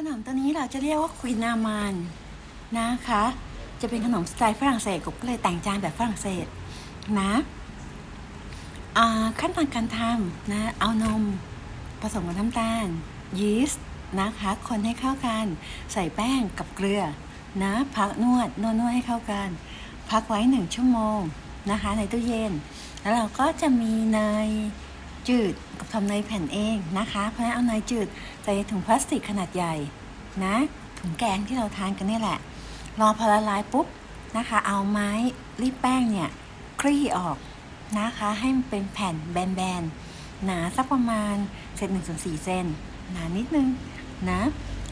ขนมตัวนี้เราจะเรียกว่าควีนามานนะคะ จะเป็นขนมสไตล์ฝรั่งเศสก็เลยแต่งจานแบบฝรั่งเศสนะขั้นตอนการทำนะเอานมผสมกับน้ำตาล ยีสต์นะคะ คนให้เข้ากัน ใส่แป้งกับเกลือนะพักนวดนวดนวดให้เข้ากัน พักไว้หนึ่งชั่วโมงนะคะ ในตู้เย็น แล้วเราก็จะมีเนย จืดกับทำเนยแผ่นเองนะคะ เพราะฉะนั้นเอาเนยจืดใส่ถุงพลาสติกขนาดใหญ่นะ ถุงแกงที่เราทานกันนี่แหละ รอพอละลายปุ๊บนะคะ เอาไม้รีดแป้งเนี่ยคลี่ออกนะคะ ให้มันเป็นแผ่นแบนๆหนาสักประมาณเซนหนึ่งส่วนสี่เซนหนานิดนึงนะ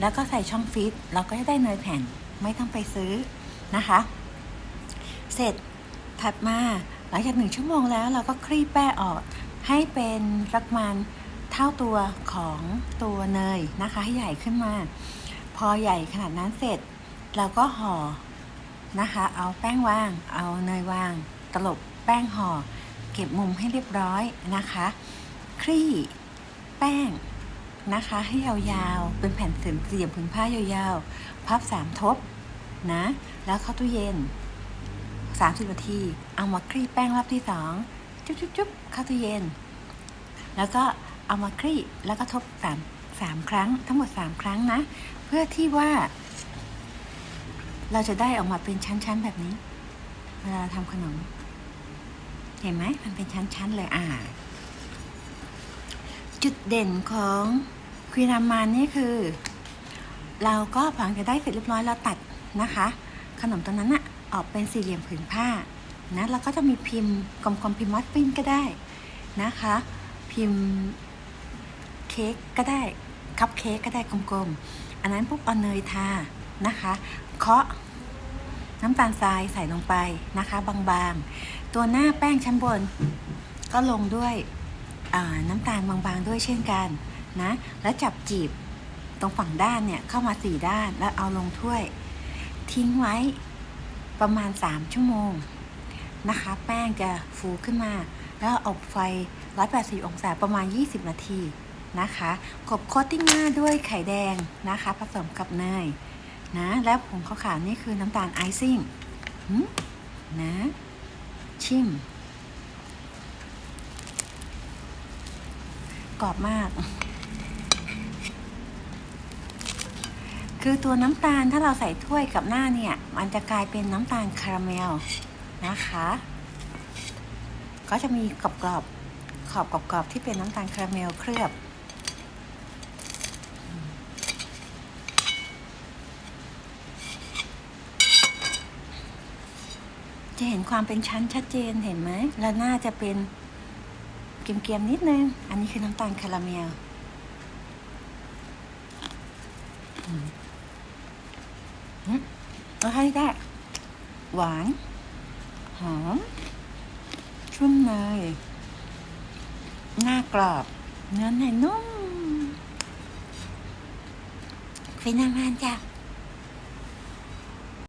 แล้วก็ใส่ช่องฟิตเราก็จะได้เนยแผ่นไม่ต้องไปซื้อนะคะ เสร็จถัดมาหลังจากหนึ่งชั่วโมงแล้วเราก็คลี่แป้งออก ให้เป็นสักประมาณเท่าตัวของตัวเนยนะคะ ให้ใหญ่ขึ้นมา พอใหญ่ขนาดนั้นเสร็จ เราก็ห่อนะคะ เอาแป้งวาง เอาเนยวาง ตลบแป้งห่อ เก็บมุมให้เรียบร้อยนะคะ คลี่แป้งนะคะ ให้ยาวๆ เป็นแผ่นเสี่เหลี่ยมผืนผ้ายาวๆ พับสามทบนะ แล้วเข้าตู้เย็น 30นาที เอามาคลี่แป้งรอบที่สอง จุ๊บจุ๊บจุ๊บเข้าตู้เย็น แล้วก็เอามาคลี่แล้วก็ทบสามสามครั้ง ทั้งหมดสามครั้งนะ เพื่อที่ว่า เราจะได้ออกมาเป็นชั้นๆแบบนี้ เวลาเราทำขนม เห็นไหมมันเป็นชั้นๆเลยอ่า จุดเด่นของควีนามานนี่คือ เราก็พอหลังจากได้เสร็จเรียบร้อยเราตัดนะคะ ขนมตัวนั้นอะออกเป็นสี่เหลี่ยมผืนผ้า นะแล้วก็จะมีพิมพ์กลมๆพิมพ์มัฟฟินก็ได้นะคะ พิมพ์เค้กก็ได้คัพเค้กก็ได้กลมๆ อันนั้นปุ๊บเอาเนยทานะคะเคาะน้ำตาลทรายใส่ลงไปนะคะ บางๆ ตัวหน้าแป้งชั้นบน ก็ลงด้วยน้ำตาลบางๆด้วยเช่นกันนะ แล้วจับจีบตรงฝั่งด้านเนี่ยเข้ามาสี่ด้านแล้วเอาลงถ้วย ทิ้งไว้ประมาณ 3 ชั่วโมง นะคะ แป้งจะฟูขึ้นมา แล้วอบไฟ 180 องศาประมาณ 20 นาทีนะคะกบโคตติ้งหน้าด้วยไข่แดงนะคะ ผสมกับเนยนะ แล้วผงขาวๆนี่คือน้ำตาลไอซิ่งหืมนะ ชิม กรอบมาก คือตัวน้ำตาลถ้าเราใส่ถ้วยกับหน้าเนี่ย มันจะกลายเป็นน้ำตาลคาราเมล นะคะ ก็จะมีกรอบกรอบๆขอบกรอบๆที่เป็นน้ำตาลคาราเมลเคลือบ จะเห็นความเป็นชั้นชัดเจนเห็นไหมแล้วหน้าจะเป็นเกรียมๆนิดนึง อันนี้คือน้ำตาลคาราเมลแล้วให้ได้ หวาน หอมชุ่มเนยหน้ากรอบ เนื้อในนุ่มฟินามานจ้ะ